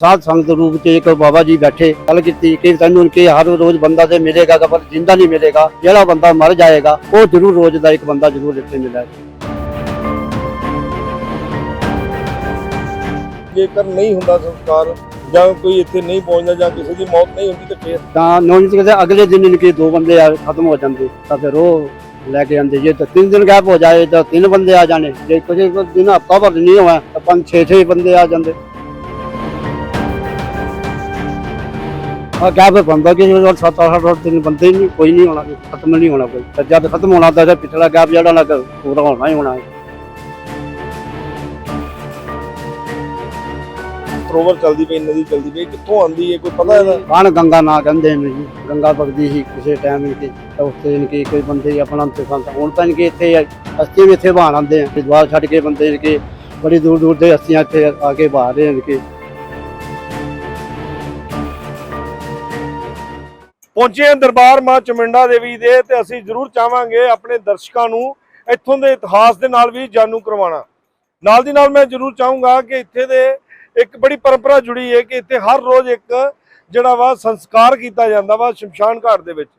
ਸਾਧ ਸੰਗਤ ਦੇ ਰੂਪ ਚ ਇੱਕ ਬਾਬਾ ਜੀ ਬੈਠੇ ਗੱਲ ਕੀਤੀ ਕਿ ਤੈਨੂੰ ਕਿ ਹਰ ਰੋਜ਼ ਬੰਦਾ ਤੇ ਮਿਲੇਗਾ ਪਰ ਜਿੰਦਾ ਨਹੀਂ ਮਿਲੇਗਾ ਜਿਹੜਾ ਬੰਦਾ ਮਰ ਜਾਏਗਾ ਉਹ ਜ਼ਰੂਰ ਰੋਜ਼ ਦਾ ਇੱਕ ਬੰਦਾ ਜ਼ਰੂਰ ਇੱਥੇ ਮਿਲੇਗਾ ਜੇਕਰ ਨਹੀਂ ਹੁੰਦਾ ਸੰਸਕਾਰ ਜਾਂ ਕੋਈ ਇੱਥੇ ਨਹੀਂ ਪਹੁੰਚਦਾ ਜਾਂ ਕਿਸੇ ਦੀ ਮੌਤ ਨਹੀਂ ਹੁੰਦੀ ਤੇ ਫਿਰ? ਤਾਂ ਨੌਂ ਕਹਿੰਦੇ ਅਗਲੇ ਦਿਨ ਇਨਕੇ ਦੋ ਬੰਦੇ ਆ ਖਤਮ ਹੋ ਜਾਂਦੇ ਤਾਂ ਫਿਰ ਉਹ ਲੈ ਕੇ ਆਂਦੇ ਜੇ ਤਾਂ ਤਿੰਨ ਦਿਨ ਗੈਪ ਹੋ ਜਾਏ ਤਾਂ ਤਿੰਨ ਬੰਦੇ ਆ ਜਾਣੇ ਜੇ ਕੁਝ ਦਿਨ ਹਫਤਾ ਭਰ ਨਹੀਂ ਹੋਇਆ ਤਾਂ ਪੰਜ ਛੇ ਛੇ ਬੰਦੇ ਆ ਜਾਂਦੇ। ਆ ਗੈਪ ਬੰਦਾ ਕਿ ਸੱਤ ਅੱਠ ਅੱਠ ਦਿਨ ਬੰਦੇ ਹੀ ਨਹੀਂ ਕੋਈ ਨਹੀਂ ਹੋਣਾ ਖਤਮ ਨਹੀਂ ਹੋਣਾ ਕੋਈ। ਤਾਂ ਜਦ ਖਤਮ ਹੋਣਾ ਤਾਂ ਇਹਦਾ ਪਿਛਲਾ ਗੈਪ ਜਿਹੜਾ ਲੱਗ ਪੂਰਾ ਹੋਣਾ ਹੀ ਹੋਣਾ। ਹੈ ਸਰੋਵਰ ਚਲਦੀ ਪਈ ਨਦੀ ਚਲਦੀ ਪਈ ਕਿੱਥੋਂ ਆਂਦੀ ਹੈ ਕੋਈ ਪਤਾ ਇਹਦਾ? ਬਾਣ ਗੰਗਾ ਨਾ ਕਹਿੰਦੇ ਨੇ ਜੀ ਗੰਗਾ ਵਗਦੀ ਸੀ ਕਿਸੇ ਟਾਈਮ ਇਨਕੇ ਤਾਂ ਉੱਥੇ ਇਨਕੇ ਕੋਈ ਬੰਦੇ ਆਪਣਾ ਅੰਤੇ ਸੰਤ ਹੁਣ ਤਾਂ ਇਨਕੇ ਇੱਥੇ ਅਸਤੀ ਵੀ ਇੱਥੇ ਬਹਾਨ ਆਉਂਦੇ ਆ ਦਵਾਰ ਛੱਡ ਕੇ ਬੰਦੇ ਇਨਕੇ ਬੜੀ ਦੂਰ ਦੂਰ ਦੇ ਅਸਤੀਆਂ ਇੱਥੇ ਆ ਕੇ ਬਹਾ ਰਹੇ ਇਨਕੇ ਪਹੁੰਚੇ ਹਾਂ ਦਰਬਾਰ ਮਾਂ ਚਮਿੰਡਾ ਦੇਵੀ ਦੇ ਤੇ ਅਸੀਂ ਜ਼ਰੂਰ ਚਾਹਾਂਗੇ ਆਪਣੇ ਦਰਸ਼ਕਾਂ ਨੂੰ ਇੱਥੋਂ ਦੇ ਇਤਿਹਾਸ ਦੇ ਨਾਲ ਵੀ ਜਾਣੂ ਕਰਵਾਉਣਾ। ਨਾਲ ਦੀ ਨਾਲ ਮੈਂ ਜ਼ਰੂਰ ਚਾਹੂੰਗਾ ਕਿ ਇੱਥੇ ਦੇ ਇੱਕ ਬੜੀ ਪਰੰਪਰਾ ਜੁੜੀ ਹੈ ਕਿ ਇੱਥੇ ਹਰ ਰੋਜ਼ ਇੱਕ ਜਿਹੜਾ ਵਾ ਸੰਸਕਾਰ ਕੀਤਾ ਜਾਂਦਾ ਵਾ ਸ਼ਮਸ਼ਾਨ ਘਾਟ ਦੇ ਵਿੱਚ।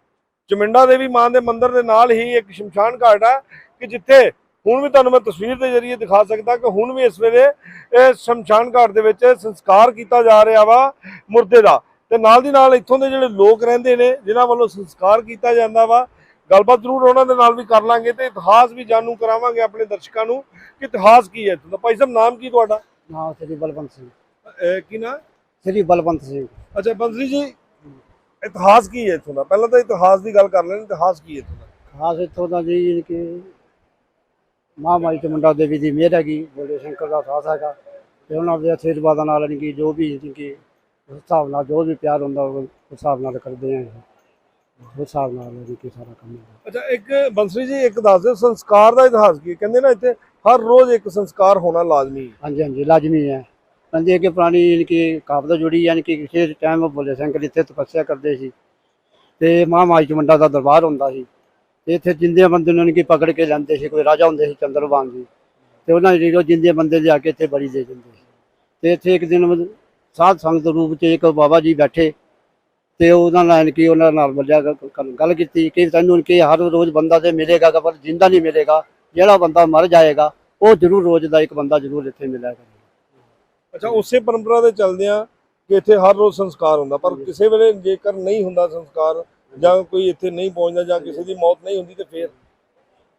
ਚਮਿੰਡਾ ਦੇਵੀ ਮਾਂ ਦੇ ਮੰਦਿਰ ਦੇ ਨਾਲ ਹੀ ਇੱਕ ਸ਼ਮਸ਼ਾਨ ਘਾਟ ਹੈ ਕਿ ਜਿੱਥੇ ਹੁਣ ਵੀ ਤੁਹਾਨੂੰ ਮੈਂ ਤਸਵੀਰ ਦੇ ਜ਼ਰੀਏ ਦਿਖਾ ਸਕਦਾ ਕਿ ਹੁਣ ਵੀ ਇਸ ਵੇਲੇ ਇਹ ਸ਼ਮਸ਼ਾਨ ਘਾਟ ਦੇ ਵਿੱਚ ਸੰਸਕਾਰ ਕੀਤਾ ਜਾ ਰਿਹਾ ਵਾ ਮੁਰਦੇ ਦਾ। ਤੇ ਨਾਲ ਦੀ ਨਾਲ ਇੱਥੋਂ ਦੇ ਜਿਹੜੇ ਲੋਕ ਰਹਿੰਦੇ ਨੇ ਜਿਨ੍ਹਾਂ ਵੱਲੋਂ ਸੰਸਕਾਰ ਕੀਤਾ ਜਾਂਦਾ ਵਾ ਗੱਲਬਾਤ ਜ਼ਰੂਰ ਉਹਨਾਂ ਦੇ ਨਾਲ ਵੀ ਕਰ ਲਾਂਗੇ ਤੇ ਇਤਿਹਾਸ ਵੀ ਜਾਣੂ ਕਰਾਵਾਂਗੇ ਆਪਣੇ ਦਰਸ਼ਕਾਂ ਨੂੰ ਕਿ ਇਤਿਹਾਸ ਕੀ ਹੈ ਇੱਥੋਂ ਦਾ। ਭਾਈ ਸਾਹਿਬ ਨਾਮ ਕੀ ਤੁਹਾਡਾ? ਨਾ ਸ੍ਰੀ ਬਲਵੰਤ ਸਿੰਘ। ਕੀ ਨਾ? ਸ੍ਰੀ ਬਲਵੰਤ ਸਿੰਘ। ਅੱਛਾ ਬੰਸਲੀ ਜੀ ਇਤਿਹਾਸ ਕੀ ਹੈ ਇੱਥੋਂ ਦਾ? ਪਹਿਲਾਂ ਤਾਂ ਇਤਿਹਾਸ ਦੀ ਗੱਲ ਕਰ ਲੈਣ ਇਤਿਹਾਸ ਕੀ ਹੈ ਇੱਥੋਂ ਦਾ? ਖਾਸ ਇੱਥੋਂ ਦਾ ਜੀ ਇਨਕੇ ਮਾਂ ਮਾਈ ਚਮੁੰਡਾ ਦੇਵੀ ਦੀ ਮਿਹਰ ਹੈਗੀ ਬੋਲੇ ਸ਼ੰਕਰ ਦਾ ਸਾਥ ਹੈਗਾ ਤੇ ਉਹਨਾਂ ਦੇ ਆਸ਼ੀਰਵਾਦਾਂ ਨਾਲ ਇਨਕੀ ਜੋ ਵੀ ਇਨਕੀ ਉਸ ਹਿਸਾਬ ਨਾਲ ਜੋ ਵੀ ਪਿਆਰ ਹੁੰਦਾ ਉਹ ਉਸ ਹਿਸਾਬ ਨਾਲ ਕਰਦੇ ਆ ਉਸ ਹਿਸਾਬ ਨਾਲ ਇਨਕੀ ਸਾਰਾ ਕੰਮ ਹੁੰਦਾ। ਅੱਛਾ ਇੱਕ ਬੰਸਲੀ ਜੀ ਇੱਕ ਦੱਸ ਦਿਓ ਸੰਸਕਾਰ ਦਾ ਇਤਿਹਾਸ ਕੀ ਹੈ? ਕਹਿੰਦੇ ਨਾ ਇੱਥੇ ਹਰ ਰੋਜ਼ ਇੱਕ ਸੰਸਕਾਰ ਹੋਣਾ ਲਾਜ਼ਮੀ ਹੈ। ਹਾਂਜੀ ਹਾਂਜੀ ਲਾਜ਼ਮੀ ਹੈ। ਕਹਿੰਦੇ ਕਿ ਪੁਰਾਣੀ ਇਨਕੀ ਕਾਬਦਾ ਜੁੜੀ ਯਾਨੀ ਕਿ ਕਿਸੇ ਟਾਈਮ ਬੋਲੇ ਸ਼ੰਕਰ ਇੱਥੇ ਤਪੱਸਿਆ ਕਰਦੇ ਸੀ ਤੇ ਮਾਂ ਮਾਈ ਚਮੁੰਡਾ ਦਾ ਦਰਬਾਰ ਹੁੰਦਾ ਸੀ। ਤੇ ਇੱਥੇ ਜਿੰਦੇ ਬੰਦੇ ਨੂੰ ਇਨਕੀ ਪਕੜ ਕੇ ਲੈਂਦੇ ਸੀ ਕੋਈ ਰਾਜਾ ਹੁੰਦੇ ਸੀ ਚੰਦਰਵਾਨ ਜੀ। ਤੇ ਉਹਨਾਂ ਜਦੋਂ ਜਿੰਦੇ ਬੰਦੇ ਲਿਆ ਕੇ ਇੱਥੇ ਬੜੀ ਦੇ ਦਿੰਦੇ ਸੀ। ਤੇ ਇੱਥੇ ਇੱਕ ਦਿਨ ਸਾਧ ਸੰਗਤ ਰੂਪ ਚ ਇੱਕ ਬਾਬਾ ਜੀ ਬੈਠੇ ਤੇ ਉਹਨਾਂ ਨਾਲ ਕੀ ਉਹਨਾਂ ਨਾਲ ਬੋਲਿਆ ਗੱਲ ਕੀਤੀ ਕਿ ਤੈਨੂੰ ਕਿ ਹਰ ਰੋਜ਼ ਬੰਦਾ ਤੇ ਮਿਲੇਗਾ ਪਰ ਜਿੰਦਾ ਨਹੀਂ ਮਿਲੇਗਾ ਜਿਹੜਾ ਬੰਦਾ ਮਰ ਜਾਏਗਾ ਉਹ ਜ਼ਰੂਰ ਰੋਜ਼ ਦਾ ਇੱਕ ਬੰਦਾ ਜ਼ਰੂਰ ਇੱਥੇ ਮਿਲੇਗਾ ਅੱਛਾ ਉਸੇ ਪਰੰਪਰਾ ਦੇ ਚੱਲਦਿਆਂ ਕਿ ਇੱਥੇ ਹਰ ਰੋਜ਼ ਸੰਸਕਾਰ ਹੁੰਦਾ ਪਰ ਕਿਸੇ ਵੇਲੇ ਜੇਕਰ ਨਹੀਂ ਹੁੰਦਾ ਸੰਸਕਾਰ ਜਾਂ ਕੋਈ ਇੱਥੇ ਨਹੀਂ ਪਹੁੰਚਦਾ ਜਾਂ ਕਿਸੇ ਦੀ ਮੌਤ ਨਹੀਂ ਹੁੰਦੀ ਤੇ ਫਿਰ?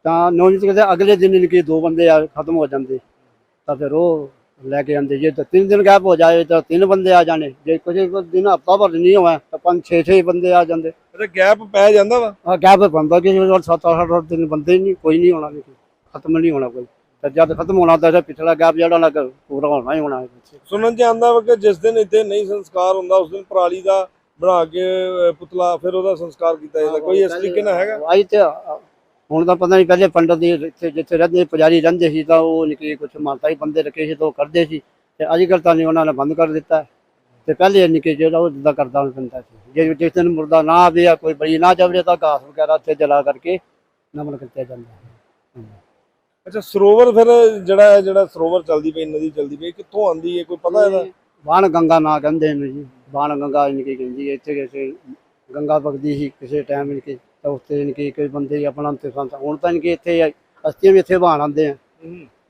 ਤਾਂ ਨੌਂ ਕਹਿੰਦੇ ਅਗਲੇ ਦਿਨ ਇਨਕੇ ਦੋ ਬੰਦੇ ਆ ਖਤਮ ਹੋ ਜਾਂਦੇ ਤਾਂ ਫਿਰ ਉਹ ਲੈ ਕੇ ਆਂਦੇ ਜੇ ਤਾਂ ਤਿੰਨ ਦਿਨ ਗੈਪ ਹੋ ਜਾਏ ਤਾਂ ਤਿੰਨ ਬੰਦੇ ਆ ਜਾਣੇ। ਜੇ ਕੁਝ ਦਿਨ ਹਫਤਾ ਭਰ ਨਹੀਂ ਹੋਇਆ ਤਾਂ ਪੰਜ ਛੇ ਛੇ ਬੰਦੇ ਆ ਜਾਂਦੇ। ਅੱਛਾ ਗੈਪ ਪੈ ਜਾਂਦਾ ਵਾ? ਆ ਗੈਪ ਬੰਦਾ ਕਿ ਉਹ ਸੱਤ ਅੱਠ ਅੱਠ ਦਿਨ ਬੰਦੇ ਨਹੀਂ ਕੋਈ ਨਹੀਂ ਹੋਣਾ ਜੀ, ਖਤਮ ਨਹੀਂ ਹੋਣਾ ਕੋਈ। ਤਾਂ ਜਦ ਖਤਮ ਹੋਣਾ ਤਾਂ ਪਿਛਲਾ ਗੈਪ ਜਿਹੜਾ ਲੱਗ ਪੂਰਾ ਹੋਣਾ ਹੀ ਹੋਣਾ। ਸੁਣਨ ਚ ਆਂਦਾ ਵਾ ਕਿ ਜਿਸ ਦਿਨ ਇੱਥੇ ਨਹੀਂ ਸੰਸਕਾਰ ਹੁੰਦਾ ਉਸ ਦਿਨ ਪਰਾਲੀ ਦਾ ਬਣਾ ਕੇ ਅਹ, ਪੁਤਲਾ ਫਿਰ ਉਹਦਾ ਸੰਸਕਾਰ ਕੀਤਾ ਜਾਂਦਾ। ਕੋਈ ਇਸ ਤਰੀਕੇ ਨਾਲ ਹੈਗਾ? ਆਈ ਤੇ ਹੁਣ ਤਾਂ ਪਤਾ ਨਹੀਂ ਪਹਿਲੇ ਪੰਡਤ ਦੀ ਇੱਥੇ ਜਿੱਥੇ ਰਹਿੰਦੇ ਪੁਜਾਰੀ ਰਹਿੰਦੇ ਸੀ ਤਾਂ ਉਹ ਨਿੱਕੇ ਕੁਝ ਮਾਨਤਾ ਹੀ ਬੰਦੇ ਰੱਖੇ ਸੀ ਤਾਂ ਉਹ ਕਰਦੇ ਸੀ। ਤੇ ਅੱਜ ਕੱਲ੍ਹ ਤਾਂ ਨਹੀਂ ਉਹਨਾਂ ਨੇ ਬੰਦ ਕਰ ਦਿੱਤਾ। ਤੇ ਪਹਿਲੇ ਨਿੱਕੇ ਜਿਹੜਾ ਉਹ ਜਿੱਦਾਂ ਕਰਦਾ ਹੁੰਦਾ ਸੀ। ਜੇ ਜਿਸ ਦਿਨ ਮੁਰਦਾ ਨਾ ਆਵੇ ਜਾਂ ਕੋਈ ਬੜੀ ਨਾ ਜਾਵੇ ਤਾਂ ਘਾਸ ਵਗੈਰਾ ਉੱਥੇ ਜਲਾ ਕਰਕੇ ਨਮਨ ਕੀਤਾ ਜਾਂਦਾ ਹੈ। ਅੱਛਾ ਸਰੋਵਰ ਫਿਰ ਜਿਹੜਾ ਜਿਹੜਾ ਸਰੋਵਰ ਚਲਦੀ ਪਈ ਨਦੀ ਚਲਦੀ ਪਈ ਕਿੱਥੋਂ ਆਂਦੀ ਹੈ? ਕੋਈ ਪਤਾ ਇਹਦਾ? ਬਾਣ ਗੰਗਾ ਨਾ ਕਹਿੰਦੇ ਨੇ ਜੀ। ਬਾਣ ਗੰਗਾ ਇਨਕੀ ਕਹਿੰਦੀ ਹੈ ਇੱਥੇ ਕਿਸੇ ਗੰਗਾ ਵਗਦੀ ਸੀ ਕਿਸੇ ਟਾਈਮ ਇਨਕੀ ਤਾਂ ਉੱਥੇ ਇਨਕੀ ਕੋਈ ਬੰਦੇ ਹੀ ਆਪਣਾ ਅੰਤੇ ਸੰਤ ਹੁਣ ਤਾਂ ਇਨਕੇ ਇੱਥੇ ਅਸਤੀਆਂ ਵੀ ਇੱਥੇ ਬਹਾਨ ਆਉਂਦੇ ਆ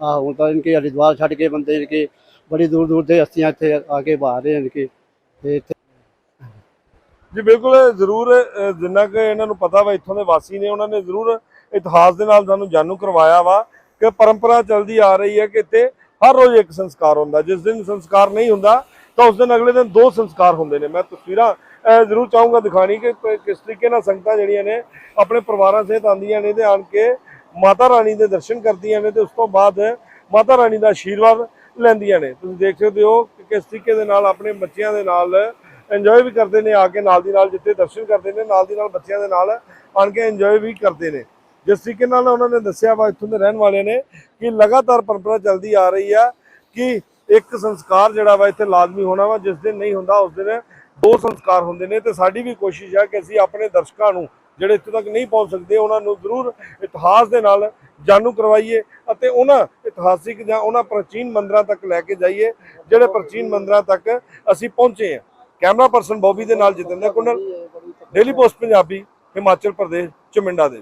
ਆ ਹੁਣ ਤਾਂ ਇਨਕੇ ਹਰਿਦੁਆਰ ਛੱਡ ਕੇ ਬੰਦੇ ਇਨਕੇ ਬੜੀ ਦੂਰ ਦੂਰ ਦੇ ਅਸਤੀਆਂ ਇੱਥੇ ਆ ਕੇ ਬਹਾ ਰਹੇ ਇਨਕੇ ਤੇ ਇੱਥੇ ਜੀ ਬਿਲਕੁਲ ਜ਼ਰੂਰ ਜਿੰਨਾ ਕਿ ਇਹਨਾਂ ਨੂੰ ਪਤਾ ਵਾ ਇੱਥੋਂ ਦੇ ਵਾਸੀ ਨੇ ਉਹਨਾਂ ਨੇ ਜ਼ਰੂਰ ਇਤਿਹਾਸ ਦੇ ਨਾਲ ਸਾਨੂੰ ਜਾਣੂ ਕਰਵਾਇਆ ਵਾ ਕਿ ਪਰੰਪਰਾ ਚੱਲਦੀ ਆ ਰਹੀ ਹੈ ਕਿ ਇੱਥੇ ਹਰ ਰੋਜ਼ ਇੱਕ ਸੰਸਕਾਰ ਹੁੰਦਾ। ਜਿਸ ਦਿਨ ਸੰਸਕਾਰ ਨਹੀਂ ਹੁੰਦਾ ਤਾਂ ਉਸ ਦਿਨ ਅਗਲੇ ਦਿਨ ਦੋ ਸੰਸਕਾਰ ਹੁੰਦੇ ਨੇ। ਮੈਂ ਤਸਵੀਰਾਂ ਜ਼ਰੂਰ ਚਾਹੂੰਗਾ ਦਿਖਾਣੀ ਕਿ ਕਿਸ ਤਰੀਕੇ ਨਾਲ ਸੰਗਤਾਂ ਜਿਹੜੀਆਂ ਨੇ ਆਪਣੇ ਪਰਿਵਾਰਾਂ ਸਹਿਤ ਆਉਂਦੀਆਂ ਨੇ ਤੇ ਆਣ ਕੇ ਮਾਤਾ ਰਾਣੀ ਦੇ ਦਰਸ਼ਨ ਕਰਦੀਆਂ ਨੇ ਤੇ ਉਸ ਤੋਂ ਬਾਅਦ ਮਾਤਾ ਰਾਣੀ ਦਾ ਆਸ਼ੀਰਵਾਦ ਲੈਂਦੀਆਂ ਨੇ। ਤੁਸੀਂ ਦੇਖ ਸਕਦੇ ਹੋ ਕਿ ਕਿਸ ਤਰੀਕੇ ਦੇ ਨਾਲ ਆਪਣੇ ਬੱਚਿਆਂ ਦੇ ਨਾਲ ਇੰਜੋਏ ਵੀ ਕਰਦੇ ਨੇ, ਆ ਕੇ ਨਾਲ ਦੀ ਨਾਲ ਜਿੱਥੇ ਦਰਸ਼ਨ ਕਰਦੇ ਨੇ, ਨਾਲ ਦੀ ਨਾਲ ਬੱਚਿਆਂ ਦੇ ਨਾਲ ਆਣ ਕੇ ਇੰਜੋਏ ਵੀ ਕਰਦੇ ਨੇ। ਜਿਸ ਤਰੀਕੇ ਨਾਲ ਉਹਨਾਂ ਨੇ ਦੱਸਿਆ ਵਾ, ਇੱਥੋਂ ਦੇ ਰਹਿਣ ਵਾਲਿਆਂ ਨੇ ਕਿ ਲਗਾਤਾਰ ਪਰੰਪਰਾ ਚੱਲਦੀ ਆ ਰਹੀ ਆ ਕਿ ਇੱਕ ਸੰਸਕਾਰ ਜਿਹੜਾ ਵਾ ਇੱਥੇ ਲਾਜ਼ਮੀ ਹੋਣਾ ਵਾ, ਜਿਸ ਦਿਨ ਨਹੀਂ ਹੁੰਦਾ ਉਸ ਦਿਨ ਦੋ ਸੰਸਕਾਰ ਹੁੰਦੇ ਨੇ ਤੇ ਸਾਡੀ ਵੀ ਕੋਸ਼ਿਸ਼ ਹੈ ਕਿ ਅਸੀਂ ਆਪਣੇ ਦਰਸ਼ਕਾਂ ਨੂੰ ਜਿਹੜੇ ਇੱਥੇ ਤੱਕ ਨਹੀਂ ਪਹੁੰਚ ਸਕਦੇ, ਉਹਨਾਂ ਨੂੰ ਜ਼ਰੂਰ ਇਤਿਹਾਸ ਦੇ ਨਾਲ ਜਾਣੂ ਕਰਵਾਈਏ ਅਤੇ ਉਹਨਾਂ ਇਤਿਹਾਸਿਕ ਜਾਂ ਉਹਨਾਂ ਪ੍ਰਾਚੀਨ ਮੰਦਰਾਂ ਤੱਕ ਲੈ ਕੇ ਜਾਈਏ, ਜਿਹੜੇ ਪ੍ਰਾਚੀਨ ਮੰਦਰਾਂ ਤੱਕ ਅਸੀਂ ਪਹੁੰਚੇ ਹਾਂ। ਕੈਮਰਾ ਪਰਸਨ ਬੋਬੀ ਦੇ ਨਾਲ ਜਤਿੰਦਰ ਕੁੰਡਲ ਡੇਲੀ ਪੋਸਟ ਪੰਜਾਬੀ, ਹਿਮਾਚਲ ਪ੍ਰਦੇਸ਼, ਚਮਿੰਡਾ ਦੇ